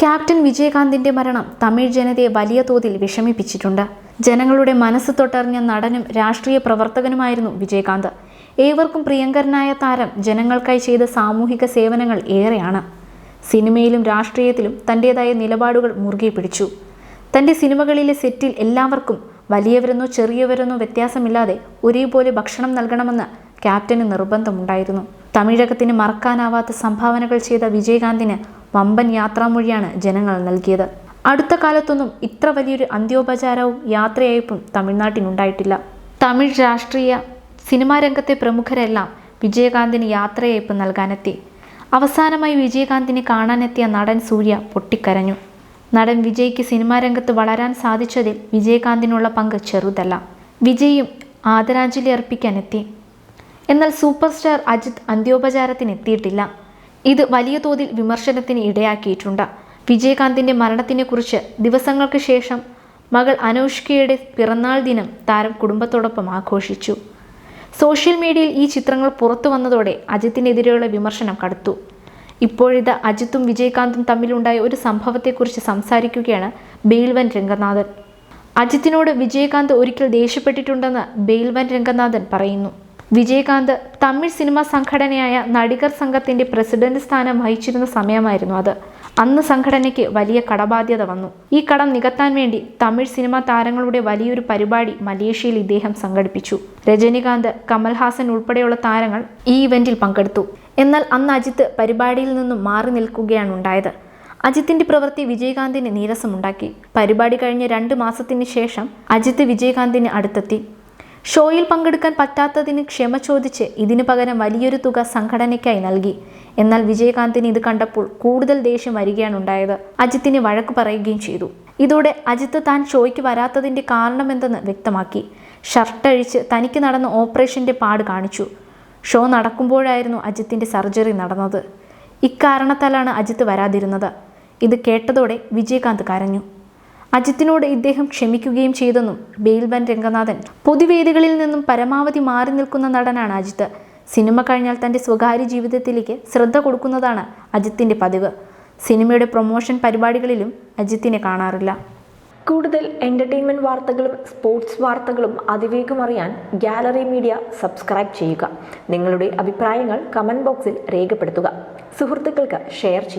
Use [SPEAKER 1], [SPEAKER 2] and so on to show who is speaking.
[SPEAKER 1] Captain വിജയകാന്തിന്റെ മരണം തമിഴ് ജനതയെ വലിയ തോതിൽ വിഷമിപ്പിച്ചിട്ടുണ്ട്. ജനങ്ങളുടെ മനസ്സ് തൊട്ടറിഞ്ഞ നടനും രാഷ്ട്രീയ പ്രവർത്തകനുമായിരുന്നു വിജയകാന്ത്. ഏവർക്കും പ്രിയങ്കരനായ താരം ജനങ്ങൾക്കായി ചെയ്ത സാമൂഹിക സേവനങ്ങൾ ഏറെയാണ്. സിനിമയിലും രാഷ്ട്രീയത്തിലും തന്റെതായ നിലപാടുകൾ മുറുകെ പിടിച്ചു. തന്റെ സിനിമകളിലെ സെറ്റിൽ എല്ലാവർക്കും വലിയവരെന്നോ ചെറിയവരെന്നോ വ്യത്യാസമില്ലാതെ ഒരേപോലെ ഭക്ഷണം നൽകണമെന്ന് ക്യാപ്റ്റന് നിർബന്ധമുണ്ടായിരുന്നു. തമിഴകത്തിന് മറക്കാനാവാത്ത സംഭാവനകൾ ചെയ്ത വിജയകാന്തിന് വമ്പൻ യാത്രാമൊഴിയാണ് ജനങ്ങൾ നൽകിയത്. അടുത്ത കാലത്തൊന്നും ഇത്ര വലിയൊരു അന്ത്യോപചാരവും യാത്രയയപ്പും തമിഴ്നാട്ടിനുണ്ടായിട്ടില്ല. തമിഴ് രാഷ്ട്രീയ സിനിമാ രംഗത്തെ പ്രമുഖരെല്ലാം വിജയകാന്തിന് യാത്രയയപ്പ് നൽകാനെത്തി. അവസാനമായി വിജയകാന്തിനെ കാണാനെത്തിയ നടൻ സൂര്യ പൊട്ടിക്കരഞ്ഞു. നടൻ വിജയ്ക്ക് സിനിമാ രംഗത്ത് വളരാൻ സാധിച്ചതിൽ വിജയകാന്തിനുള്ള പങ്ക് ചെറുതല്ല. വിജയും ആദരാഞ്ജലി അർപ്പിക്കാനെത്തി. എന്നാൽ സൂപ്പർ സ്റ്റാർ അജിത് അന്ത്യോപചാരത്തിന് എത്തിയിട്ടില്ല ഇത് വലിയ തോതിൽ വിമർശനത്തിന് ഇടയാക്കിയിട്ടുണ്ട്. വിജയകാന്തിന്റെ മരണത്തിനെക്കുറിച്ച് ദിവസങ്ങൾക്ക് ശേഷം മകൾ അനൗഷ്കയുടെ പിറന്നാൾ ദിനം താരം കുടുംബത്തോടൊപ്പം ആഘോഷിച്ചു. സോഷ്യൽ മീഡിയയിൽ ഈ ചിത്രങ്ങൾ പുറത്തു വന്നതോടെ അജിത്തിനെതിരെയുള്ള വിമർശനം കടുത്തു. ഇപ്പോഴിത് അജിത്തും വിജയകാന്തും തമ്മിലുണ്ടായ ഒരു സംഭവത്തെക്കുറിച്ച് സംസാരിക്കുകയാണ് ബെയിൽവൻ രംഗനാഥൻ. അജിത്തിനോട് വിജയകാന്ത് ഒരിക്കൽ ദേഷ്യപ്പെട്ടിട്ടുണ്ടെന്ന് ബെയിൽവൻ രംഗനാഥൻ പറയുന്നു. വിജയകാന്ത് തമിഴ് സിനിമാ സംഘടനയായ നടികർ സംഘത്തിന്റെ പ്രസിഡന്റ് സ്ഥാനം വഹിച്ചിരുന്ന സമയമായിരുന്നു അത്. അന്ന് സംഘടനയ്ക്ക് വലിയ കടബാധ്യത വന്നു. ഈ കടം നികത്താൻ വേണ്ടി തമിഴ് സിനിമാ താരങ്ങളുടെ വലിയൊരു പരിപാടി മലേഷ്യയിൽ ഇദ്ദേഹം സംഘടിപ്പിച്ചു. രജനികാന്ത് കമൽഹാസൻ ഉൾപ്പെടെയുള്ള താരങ്ങൾ ഈ ഇവന്റിൽ പങ്കെടുത്തു. എന്നാൽ അന്ന് അജിത്ത് പരിപാടിയിൽ നിന്നും മാറി നിൽക്കുകയാണ് ഉണ്ടായത്. അജിത്തിന്റെ പ്രവൃത്തി വിജയകാന്തിന് നീരസമുണ്ടാക്കി. പരിപാടി കഴിഞ്ഞ് രണ്ട് മാസത്തിന് ശേഷം അജിത്ത് വിജയകാന്തിന് അടുത്തെത്തി. ഷോയിൽ പങ്കെടുക്കാൻ പറ്റാത്തതിന് ക്ഷമ ചോദിച്ച് ഇതിനു പകരം വലിയൊരു തുക സംഘടനയ്ക്കായി നൽകി. എന്നാൽ വിജയകാന്തിന് ഇത് കണ്ടപ്പോൾ കൂടുതൽ ദേഷ്യം വരികയാണ് ഉണ്ടായത്. അജിത്തിന് വഴക്ക് പറയുകയും ചെയ്തു. ഇതോടെ അജിത്ത് താൻ ഷോയ്ക്ക് വരാത്തതിന്റെ കാരണമെന്തെന്ന് വ്യക്തമാക്കി. ഷർട്ട് അഴിച്ച് തനിക്ക് നടന്ന ഓപ്പറേഷന്റെ പാട് കാണിച്ചു. ഷോ നടക്കുമ്പോഴായിരുന്നു അജിത്തിന്റെ സർജറി നടന്നത്. ഇക്കാരണത്താലാണ് അജിത്ത് വരാതിരുന്നത്. ഇത് കേട്ടതോടെ വിജയകാന്ത് കരഞ്ഞു. അജിത്തിനോട് ഇദ്ദേഹം ക്ഷമിക്കുകയും ചെയ്തെന്നും ബെയിൽബൻ രംഗനാഥൻ. പൊതുവേദികളിൽ നിന്നും പരമാവധി മാറി നിൽക്കുന്ന നടനാണ് അജിത്ത്. സിനിമ കഴിഞ്ഞാൽ തന്റെ സ്വകാര്യ ജീവിതത്തിലേക്ക് ശ്രദ്ധ കൊടുക്കുന്നതാണ് അജിത്തിന്റെ പതിവ്. സിനിമയുടെ പ്രൊമോഷൻ പരിപാടികളിലും അജിത്തിനെ കാണാറില്ല.
[SPEAKER 2] കൂടുതൽ എന്റർടൈൻമെന്റ് വാർത്തകളും സ്പോർട്സ് വാർത്തകളും അതിവേഗം അറിയാൻ ഗാലറി മീഡിയ സബ്സ്ക്രൈബ് ചെയ്യുക. നിങ്ങളുടെ അഭിപ്രായങ്ങൾ കമന്റ് ബോക്സിൽ രേഖപ്പെടുത്തുക. സുഹൃത്തുക്കൾക്ക് ഷെയർ ചെയ്യുക.